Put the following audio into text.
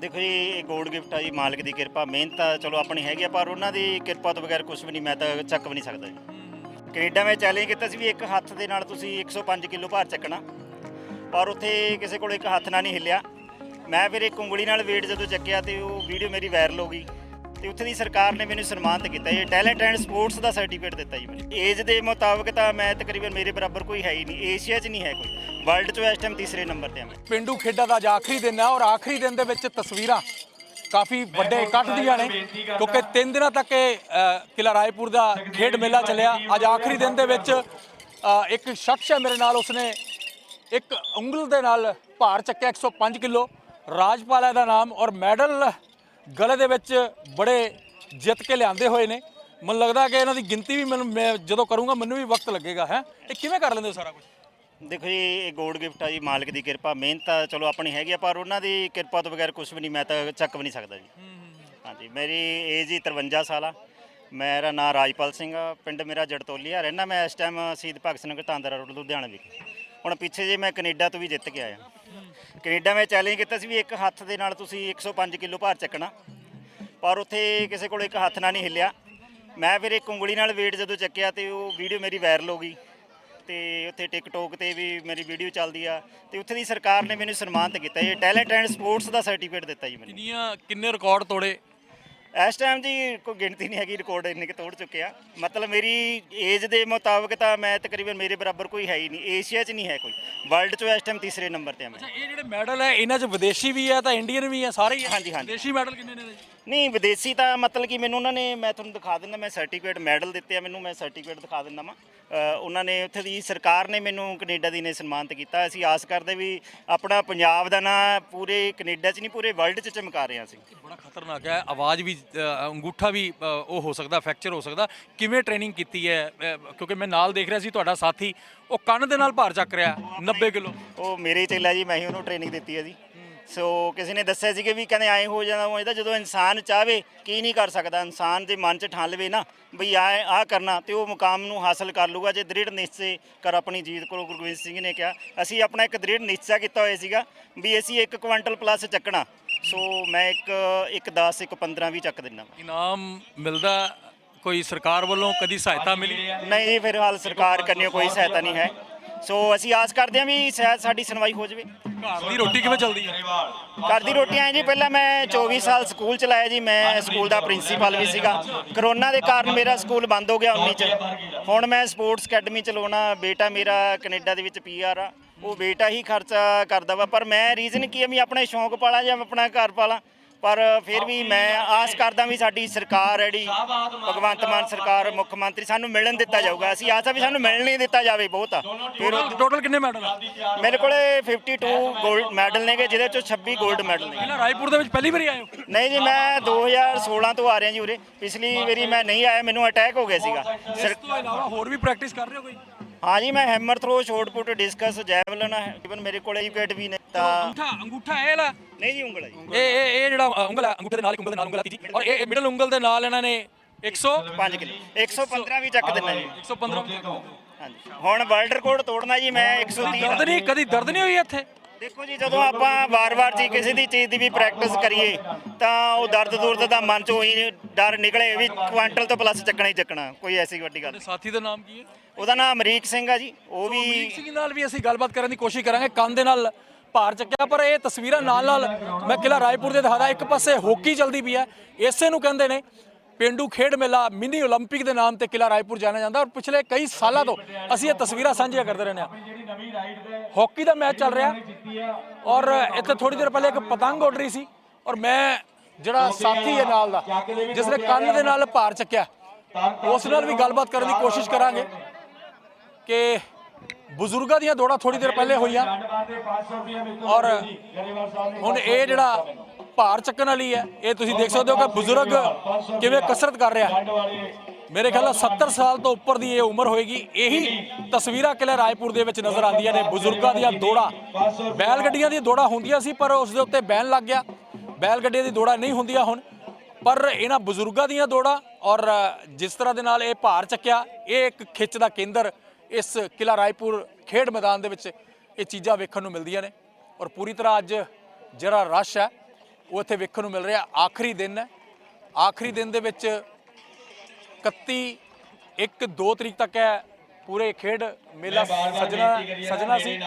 ਦੇਖੋ ਜੀ, ਇਹ ਗੋਲਡ ਗਿਫਟ ਆ ਜੀ, ਮਾਲਕ ਦੀ ਕਿਰਪਾ, ਮਿਹਨਤ ਤਾਂ ਚਲੋ ਆਪਣੀ ਹੈਗੀ ਆ, ਪਰ ਉਹਨਾਂ ਦੀ ਕਿਰਪਾ ਤੋਂ ਬਗੈਰ ਕੁਝ ਵੀ ਨਹੀਂ, ਮੈਂ ਤਾਂ ਚੱਕ ਵੀ ਨਹੀਂ ਸਕਦਾ ਜੀ। ਕੈਨੇਡਾ ਮੈਂ ਚੈਲੰਜ ਕੀਤਾ ਸੀ ਵੀ ਇੱਕ ਹੱਥ ਦੇ ਨਾਲ ਤੁਸੀਂ 105 ਕਿਲੋ ਭਾਰ ਚੱਕਣਾ, ਪਰ ਉੱਥੇ ਕਿਸੇ ਕੋਲ ਇੱਕ ਹੱਥ ਨਾਲ ਨਹੀਂ ਹਿੱਲਿਆ। ਮੈਂ ਫਿਰ ਇੱਕ ਉਂਗਲੀ ਨਾਲ weight ਜਦੋਂ ਚੱਕਿਆ ਤੇ ਉਹ ਵੀਡੀਓ ਮੇਰੀ ਵਾਇਰਲ ਹੋ ਗਈ। ਤੇ ਉੱਥੇ ਦੀ ਸਰਕਾਰ ਨੇ ਮੈਨੂੰ ਸਨਮਾਨਿਤ ਕੀਤਾ ਜੀ ਟੈਲੈਂਟ ਐਂਡ ਸਪੋਰਟਸ ਦਾ ਸਰਟੀਫਿਕੇਟ ਦਿੱਤਾ ਜੀ ਮੈਨੂੰ। ਏਜ ਦੇ ਮੁਤਾਬਕ ਤਾਂ ਮੈਂ ਤਕਰੀਬਨ ਮੇਰੇ ਬਰਾਬਰ ਕੋਈ ਹੈ ਹੀ ਨਹੀਂ ਏਸ਼ੀਆ 'ਚ ਨਹੀਂ ਹੈ ਕੋਈ। ਵਰਲਡ 'ਚ ਇਸ ਟਾਈਮ ਤੀਸਰੇ ਨੰਬਰ ਤੇ ਆ ਮੈਂ। ਪਿੰਡੂ ਖੇਡਾਂ ਦਾ ਅੱਜ ਆਖਰੀ ਦਿਨ ਹੈ ਔਰ ਆਖਰੀ ਦਿਨ ਦੇ ਵਿੱਚ ਤਸਵੀਰਾਂ ਕਾਫੀ ਵੱਡੇ ਇਕੱਠ ਦੀਆਂ ਨੇ ਕਿਉਂਕਿ 3 ਦਿਨਾਂ ਤੱਕ ਇਹ ਅ, ਕਿਲ੍ਹਾ ਰਾਏਪੁਰ ਦਾ ਖੇਡ ਮੇਲਾ ਚੱਲਿਆ। ਅੱਜ ਆਖਰੀ ਦਿਨ ਦੇ ਵਿੱਚ ਇੱਕ ਸ਼ਖਸ ਹੈ ਮੇਰੇ ਨਾਲ ਉਸਨੇ ਇੱਕ ਉਂਗਲ ਦੇ ਨਾਲ ਭਾਰ ਚੱਕਿਆ 105 ਕਿਲੋ। ਰਾਜਪਾਲ ਹੈ ਦਾ ਨਾਮ ਔਰ ਮੈਡਲ ਗਲੇ ਦੇ ਵਿੱਚ ਬੜੇ ਜਿੱਤ ਕੇ ਲਿਆਂਦੇ ਹੋਏ ਨੇ। ਮੈਨੂੰ ਲੱਗਦਾ ਕਿ ਇਹਨਾਂ ਦੀ ਗਿਣਤੀ ਵੀ ਮੈਨੂੰ ਮੈਂ ਜਦੋਂ ਕਰੂੰਗਾ ਮੈਨੂੰ ਵੀ ਵਕਤ ਲੱਗੇਗਾ ਹੈ? ਇਹ ਕਿਵੇਂ ਕਰ ਲੈਂਦੇ ਹੋ ਸਾਰਾ ਕੁਝ ਦੇਖੋ ਜੀ ਇਹ ਗੋਲਡ ਗਿਫਟ ਆ ਜੀ ਮਾਲਕ ਦੀ ਕਿਰਪਾ ਮਿਹਨਤ ਤਾਂ ਚਲੋ ਆਪਣੀ ਹੈਗੀ ਆ ਪਰ ਉਹਨਾਂ ਦੀ ਕਿਰਪਾ ਤੋਂ ਬਗੈਰ ਕੁਝ ਵੀ ਨਹੀਂ ਮੈਂ ਤਾਂ ਚੱਕ ਵੀ ਨਹੀਂ ਸਕਦਾ ਜੀ। ਹਾਂਜੀ ਮੇਰੀ ਏਜ ਹੀ 53 ਸਾਲ ਆ। ਮੇਰਾ ਨਾਮ ਰਾਜਪਾਲ ਸਿੰਘ ਆ ਪਿੰਡ ਮੇਰਾ ਜੜਤੋਲੀਆ ਰਹਿਣਾ ਮੈਂ ਇਸ ਟਾਈਮ ਸ਼ਹੀਦ ਭਗਤ ਸਿੰਘ ਤਾਂਦਰਾ ਰੋਡ ਲੁਧਿਆਣਾ ਵਿਖੇ। ਹੁਣ ਪਿੱਛੇ ਜੇ ਮੈਂ ਕੈਨੇਡਾ ਤੋਂ ਵੀ ਜਿੱਤ ਕੇ ਆਇਆ। ਕੈਨੇਡਾ ਮੈਂ ਚੈਲੰਜ ਕੀਤਾ ਸੀ ਵੀ ਇੱਕ ਹੱਥ ਦੇ ਨਾਲ ਤੁਸੀਂ 105 ਕਿਲੋ ਭਾਰ ਚੱਕਣਾ। ਪਰ ਉੱਥੇ ਕਿਸੇ ਕੋਲ ਇੱਕ ਹੱਥ ਨਾਲ ਨਹੀਂ ਹਿੱਲਿਆ। ਮੈਂ ਫਿਰ ਇੱਕ ਉਂਗਲੀ ਨਾਲ weight ਜਦੋਂ ਚੱਕਿਆ ਤੇ ਉਹ ਵੀਡੀਓ ਮੇਰੀ ਵਾਇਰਲ ਹੋ ਗਈ। ਤੇ ਉੱਥੇ ਟਿਕਟੋਕ ਤੇ ਵੀ ਮੇਰੀ ਵੀਡੀਓ ਚੱਲਦੀ ਆ ਤੇ ਉੱਥੇ ਦੀ ਸਰਕਾਰ ਨੇ ਮੈਨੂੰ ਸਨਮਾਨਿਤ ਕੀਤਾ ਜੀ। ਟੈਲੈਂਟ ਐਂਡ ਸਪੋਰਟਸ ਦਾ ਸਰਟੀਫਿਕੇਟ ਦਿੱਤਾ ਜੀ ਮੈਨੂੰ। ਕਿੰਨੀਆਂ ਕਿੰਨੇ ਰਿਕਾਰਡ ਤੋੜੇ? ਇਸ ਟਾਈਮ ਜੀ ਕੋਈ ਗਿਣਤੀ ਨਹੀਂ ਹੈਗੀ ਰਿਕਾਰਡ ਇੰਨੇ ਕਿ ਤੋੜ ਚੁੱਕਿਆ ਮਤਲਬ ਮੇਰੀ ਏਜ ਦੇ ਮੁਤਾਬਕ ਤਾਂ ਮੈਂ ਤਕਰੀਬਨ ਮੇਰੇ ਬਰਾਬਰ ਕੋਈ ਹੈ ਹੀ ਨਹੀਂ। ਏਸ਼ੀਆ 'ਚ ਨਹੀਂ ਹੈ ਕੋਈ। ਵਰਲਡ 'ਚ ਇਸ ਟਾਈਮ ਤੀਸਰੇ ਨੰਬਰ ਤੇ ਆ ਮੈਂ। ਅੱਛਾ ਇਹ ਜਿਹੜੇ ਮੈਡਲ ਹੈ ਇਹਨਾਂ 'ਚ ਵਿਦੇਸ਼ੀ ਵੀ ਹੈ ਤਾਂ ਇੰਡੀਅਨ ਵੀ ਹੈ ਸਾਰੇ ਹੀ ਹੈ? ਹਾਂਜੀ, ਹਾਂਜੀ। ਵਿਦੇਸ਼ੀ ਮੈਡਲ ਕਿੰਨੇ ਨੇ ਇਹਦੇ 'ਚ? ਨਹੀਂ ਵਿਦੇਸ਼ੀ ਤਾਂ ਮਤਲਬ ਕਿ ਮੈਨੂੰ ਉਹਨਾਂ ਨੇ ਮੈਂ ਤੁਹਾਨੂੰ ਦਿਖਾ ਦਿੰਦਾ ਮੈਂ ਸਰਟੀਫਿਕੇਟ ਮੈਡਲ ਦਿੱਤੇ ਆ ਮੈਨੂੰ ਮੈਂ ਸਰਟੀਫਿਕੇਟ ਦਿਖਾ ਦਿੰਦਾ ਵਾਂ। ਉਹਨਾਂ ਨੇ ਉੱਥੇ ਦੀ ਸਰਕਾਰ ਨੇ ਮੈਨੂੰ ਕੈਨੇਡਾ ਦੀ ਨੇ ਸਨਮਾਨਿਤ ਕੀਤਾ। ਅਸੀਂ ਆਸ ਕਰਦੇ ਵੀ ਆਪਣਾ ਪੰਜਾਬ ਦਾ ਨਾਂ ਪੂਰੇ ਕੈਨੇਡਾ 'ਚ ਨਹੀਂ ਪੂਰੇ ਵਰਲਡ 'ਚ ਚਮਕਾ ਰਹੇ ਹਾਂ ਅਸੀਂ। ਬੜਾ ਖਤਰਨਾਕ ਹੈ ਆਵਾਜ਼ ਵੀ ਅੰਗੂਠਾ ਵੀ ਉਹ ਹੋ ਸਕਦਾ ਫ੍ਰੈਕਚਰ ਹੋ ਸਕਦਾ। ਕਿਵੇਂ ਟ੍ਰੇਨਿੰਗ ਕੀਤੀ ਹੈ? ਕਿਉਂਕਿ ਮੈਂ ਨਾਲ ਦੇਖ ਰਿਹਾ ਸੀ ਤੁਹਾਡਾ ਸਾਥੀ ਉਹ ਕੰਨ ਦੇ ਨਾਲ ਭਾਰ ਚੱਕ ਰਿਹਾ 90 ਕਿਲੋ। ਉਹ ਮੇਰੇ ਚੇਲਾ ਜੀ ਮੈਂ ਹੀ ਉਹਨੂੰ ਟ੍ਰੇਨਿੰਗ ਦਿੱਤੀ ਹੈ ਜੀ। ਸੋ ਕਿਸੇ ਨੇ ਦੱਸਿਆ ਸੀ ਕਿ ਵੀ ਕਹਿੰਦੇ ਐ ਹੋ ਜਾਂਦਾ ਉਹ ਇਹਦਾ ਜਦੋਂ ਇਨਸਾਨ ਚਾਹਵੇ ਕੀ ਨਹੀਂ ਕਰ ਸਕਦਾ। ਇਨਸਾਨ ਦੇ ਮਨ 'ਚ ਠਾਣ ਲਵੇ ਨਾ ਵੀ ਆ ਆ ਕਰਨਾ ਤੇ ਉਹ ਮੁਕਾਮ ਨੂੰ ਹਾਸਲ ਕਰ ਲੂਗਾ। ਜੇ ਦ੍ਰਿੜ ਨਿਸ਼ਚੇ ਕਰ ਆਪਣੀ ਜੀਤ ਕੋਲ ਗੁਰੂ ਗੋਬਿੰਦ ਸਿੰਘ ਨੇ ਕਿਹਾ ਅਸੀਂ ਆਪਣਾ ਇੱਕ ਦ੍ਰਿੜ ਨਿਸ਼ਚਾ ਕੀਤਾ ਹੋਇਆ ਸੀਗਾ ਵੀ ਅਸੀਂ 1 ਕੁਇੰਟਲ ਪਲੱਸ ਚੱਕਣਾ। ਸੋ ਮੈਂ ਇੱਕ ਇੱਕ 10 ਇੱਕ 15 ਵੀ ਚੱਕ ਦਿੰਦਾ ਇਨਾਮ ਮਿਲਦਾ ਕੋਈ ਸਰਕਾਰ ਵੱਲੋਂ ਕਦੀ ਸਹਾਇਤਾ ਮਿਲੀ? ਨਹੀਂ ਫਿਰ ਹਾਲ ਸਰਕਾਰ ਕਰਨੀ ਕੋਈ ਸਹਾਇਤਾ ਨਹੀਂ ਹੈ। ਸੋ ਅਸੀਂ ਆਸ ਕਰਦੇ ਹਾਂ ਵੀ ਸ਼ਾਇਦ ਸਾਡੀ ਸੁਣਵਾਈ ਹੋ ਜਾਵੇ। ਘਰ ਦੀ ਰੋਟੀ ਕਿਵੇਂ ਚੱਲਦੀ ਹੈ? ਘਰ ਦੀ ਰੋਟੀ ਆਏ ਜੀ ਪਹਿਲਾਂ ਮੈਂ 24 ਸਾਲ ਸਕੂਲ ਚਲਾਇਆ ਜੀ ਮੈਂ ਸਕੂਲ ਦਾ ਪ੍ਰਿੰਸੀਪਲ ਵੀ ਸੀਗਾ। ਕਰੋਨਾ ਦੇ ਕਾਰਨ ਮੇਰਾ ਸਕੂਲ ਬੰਦ ਹੋ ਗਿਆ 19 ਚ। ਹੁਣ ਮੈਂ ਸਪੋਰਟਸ ਅਕੈਡਮੀ ਚਲਾਉਣਾ ਬੇਟਾ ਮੇਰਾ ਕੈਨੇਡਾ ਦੇ ਵਿੱਚ ਪੀਆਰ ਆ। ਉਹ ਬੇਟਾ ਹੀ ਖਰਚਾ ਕਰਦਾ ਵਾ ਪਰ ਮੈਂ ਰੀਜ਼ਨ ਕੀ ਹੈ ਵੀ ਆਪਣੇ ਸ਼ੌਂਕ ਪਾਲਾਂ ਜਾਂ ਆਪਣਾ ਘਰ ਪਾਲਾਂ। ਪਰ ਫਿਰ ਵੀ ਮੈਂ ਆਸ ਕਰਦਾ ਵੀ ਸਾਡੀ ਸਰਕਾਰ ਜਿਹੜੀ ਭਗਵੰਤ ਮਾਨ ਸਰਕਾਰ ਮੁੱਖ ਮੰਤਰੀ ਸਾਨੂੰ ਮਿਲਣ ਦਿੱਤਾ ਜਾਊਗਾ। ਅਸੀਂ ਆਸ ਆ ਵੀ ਸਾਨੂੰ ਮਿਲਣ ਨਹੀਂ ਦਿੱਤਾ ਜਾਵੇ ਬਹੁਤ। ਆ ਫਿਰ ਟੋਟਲ ਕਿੰਨੇ ਮੈਡਲ ਮੇਰੇ ਕੋਲੇ 52 골ਡ ਮੈਡਲ ਨੇਗੇ ਜਿਹਦੇ ਚੋਂ 26 골ਡ ਮੈਡਲ ਨੇ ਰਾਏਪੁਰ ਦੇ ਵਿੱਚ ਪਹਿਲੀ ਵਾਰੀ ਆਏ ਹੋ? ਨਹੀਂ ਜੀ ਮੈਂ 2016 ਤੋਂ ਆ ਰਿਹਾ ਜੀ ਉਰੇ। ਪਿਛਲੀ ਵਾਰੀ ਮੈਂ ਨਹੀਂ ਆਇਆ ਮੈਨੂੰ ਅਟੈਕ ਹੋ ਗਿਆ ਸੀਗਾ। ਇਸ ਤੋਂ ਇਲਾਵਾ ਹੋਰ ਵੀ ਪ੍ਰੈਕਟਿਸ ਕਰ ਰਹੇ ਹੋ ਕੋਈ? ਹਾਂ ਜੀ ਮੈਂ hammer throw shot put discus javelin even ਮੇਰੇ ਕੋਲੇ ਵਿਕਟ ਵੀ ਨੇ ਤਾਂ ਅੰਗੂਠਾ ਅੰਗੂਠਾ ਇਹ ਲਾ ਨਹੀਂ ਜੀ ਉਂਗਲ ਹੈ ਜੀ। ਇਹ ਇਹ ਇਹ ਜਿਹੜਾ ਉਂਗਲ ਹੈ ਅੰਗੂਠੇ ਦੇ ਨਾਲ ਇੱਕ ਉਂਗਲ ਦੇ ਨਾਲ ਉਂਗਲ ਆਤੀ ਜੀ ਔਰ ਇਹ ਮਿਡਲ ਉਂਗਲ ਦੇ ਨਾਲ ਇਹਨਾਂ ਨੇ 100 5 ਕਿਲੋ। 115 ਵੀ ਚੱਕ ਦਿੰਦਾ ਜੀ। 115 ਹਾਂਜੀ। ਹੁਣ ਵਰਲਡ ਰਿਕਾਰਡ ਤੋੜਨਾ ਜੀ ਮੈਂ 130 ਦਰਦ ਨਹੀਂ ਕਦੀ ਦਰਦ ਨਹੀਂ ਹੋਈ ਇੱਥੇ? ਦੇਖੋ ਜੀ ਜਦੋਂ ਆਪਾਂ ਵਾਰ-ਵਾਰ ਜੀ ਕਿਸੇ ਦੀ ਚੀਜ਼ ਦੀ ਵੀ ਪ੍ਰੈਕਟਿਸ ਕਰੀਏ ਤਾਂ ਉਹ ਦਰਦ ਦੁਰਦ ਦਾ ਮਨ ਚੋਂ ਹੀ ਡਰ ਨਿਕਲੇ ਵੀ ਕੁਆਂਟਲ ਤੋਂ ਪਲੱਸ ਚੱਕਣਾ ਹੀ ਚੱਕਣਾ ਕੋਈ ਐਸੀ ਵੱਡੀ ਗੱਲ ਨਹੀਂ। ਸਾਥੀ ਦਾ ਨਾਮ ਕੀ ਹੈ ਉਹਦਾ ਨਾਮ ਅਮਰੀਕ ਸਿੰਘ ਆ ਜੀ ਉਹ ਵੀ ਅਮਰੀਕ ਸਿੰਘ ਨਾਲ ਵੀ ਅਸੀਂ ਗੱਲਬਾਤ ਕਰਨ ਦੀ ਕੋਸ਼ਿਸ਼ ਕਰਾਂਗੇ ਕੰਨ ਦੇ ਨਾਲ ਭਾਰ ਚੱਕਿਆ ਪਰ ਇਹ ਤਸਵੀਰਾਂ ਨਾਲ ਨਾਲ ਮੈਂ ਕਿਲਾ ਰਾਏਪੁਰ ਦੇ ਦਿਖਾਦਾ ਇੱਕ ਪਾਸੇ ਹਾਕੀ ਚੱਲਦੀ ਪਈ ਹੈ ਇਸੇ ਨੂੰ ਕਹਿੰਦੇ ਨੇ ਪਿੰਡੂ ਖੇਡ ਮੇਲਾ ਮਿਨੀ 올림픽 ਦੇ ਨਾਮ ਤੇ ਕਿਲਾ ਰਾਏਪੁਰ ਜਾਣਿਆ ਜਾਂਦਾ ਔਰ ਪਿਛਲੇ ਕਈ ਸਾਲਾਂ ਤੋਂ ਅਸੀਂ ਇਹ ਤਸਵੀਰਾਂ ਸਾਂਝੀਆਂ ਕਰਦੇ ਰਹਿੰਦੇ ਹਾਂ ਹਾਕੀ ਦਾ ਮੈਚ ਚੱਲ ਰਿਹਾ ਔਰ ਇੱਥੇ ਥੋੜੀ ਦੇਰ ਪਹਿਲੇ ਇੱਕ ਪਤੰਗ ਉੱਡ ਰਹੀ ਸੀ ਔਰ ਮੈਂ ਜਿਹੜਾ ਸਾਥੀ ਹੈ ਨਾਲ ਦਾ ਜਿਸ ਨੇ ਕੰਨ ਦੇ ਨਾਲ ਭਾਰ ਚੱਕਿਆ ਉਸ ਨਾਲ ਵੀ ਗੱਲਬਾਤ ਕਰਨ ਦੀ ਕੋਸ਼ਿਸ਼ ਕਰਾਂਗੇ ਕਿ ਬਜ਼ੁਰਗਾਂ ਦੀਆਂ ਦੌੜਾਂ ਥੋੜੀ ਦੇਰ ਪਹਿਲੇ ਹੋਈਆਂ। ਔਰ ਹੁਣ ਇਹ ਜਿਹੜਾ ਭਾਰ ਚੱਕਣ ਵਾਲੀ ਹੈ, ਇਹ ਤੁਸੀਂ ਦੇਖ ਸਕਦੇ ਹੋ ਕਿ ਬਜ਼ੁਰਗ ਕਿਵੇਂ ਕਸਰਤ ਕਰ ਰਿਹਾ। ਮੇਰੇ ਖਿਆਲ ਨਾਲ 70 ਸਾਲ ਤੋਂ ਉੱਪਰ ਦੀ ਇਹ ਉਮਰ ਹੋਏਗੀ। ਇਹੀ ਤਸਵੀਰਾਂ ਕਿਲੇ ਰਾਏਪੁਰ ਦੇ ਵਿੱਚ ਨਜ਼ਰ ਆਉਂਦੀਆਂ ਨੇ। ਬਜ਼ੁਰਗਾਂ ਦੀਆਂ ਦੌੜਾਂ। ਬੈਲ ਗੱਡੀਆਂ ਦੀਆਂ ਦੌੜਾਂ ਹੁੰਦੀਆਂ ਸੀ, ਪਰ ਉਸ ਦੇ ਉੱਤੇ ਬੈਨ ਲੱਗ ਗਿਆ। ਬੈਲ ਗੱਡੀਆਂ ਦੀ ਦੌੜਾਂ ਨਹੀਂ ਹੁੰਦੀਆਂ ਹੁਣ। ਪਰ ਇਹਨਾਂ ਬਜ਼ੁਰਗਾਂ ਦੀਆਂ ਦੌੜਾਂ ਔਰ ਜਿਸ ਤਰ੍ਹਾਂ ਦੇ ਨਾਲ ਇਹ ਭਾਰ ਚੱਕਿਆ, ਇਹ ਇੱਕ ਖਿੱਚ ਦਾ ਕੇਂਦਰ ਇਸ ਕਿਲਾ ਰਾਏਪੁਰ ਖੇਡ ਮੈਦਾਨ ਦੇ ਵਿੱਚ ਇਹ ਚੀਜ਼ਾਂ ਵੇਖਣ ਨੂੰ ਮਿਲਦੀਆਂ ਨੇ ਔਰ ਪੂਰੀ ਤਰ੍ਹਾਂ ਅੱਜ ਜਿਹੜਾ ਰਸ਼ ਹੈ ਉਹ ਇੱਥੇ ਵੇਖਣ ਨੂੰ ਮਿਲ ਰਿਹਾ। ਆਖਰੀ ਦਿਨ ਹੈ। ਆਖਰੀ ਦਿਨ ਦੇ ਵਿੱਚ 31 1 2 ਤਰੀਕ ਤੱਕ ਹੈ ਪੂਰੇ ਖੇਡ ਮੇਲਾ ਸਜਣਾ ਸਜਣਾ ਸੀ।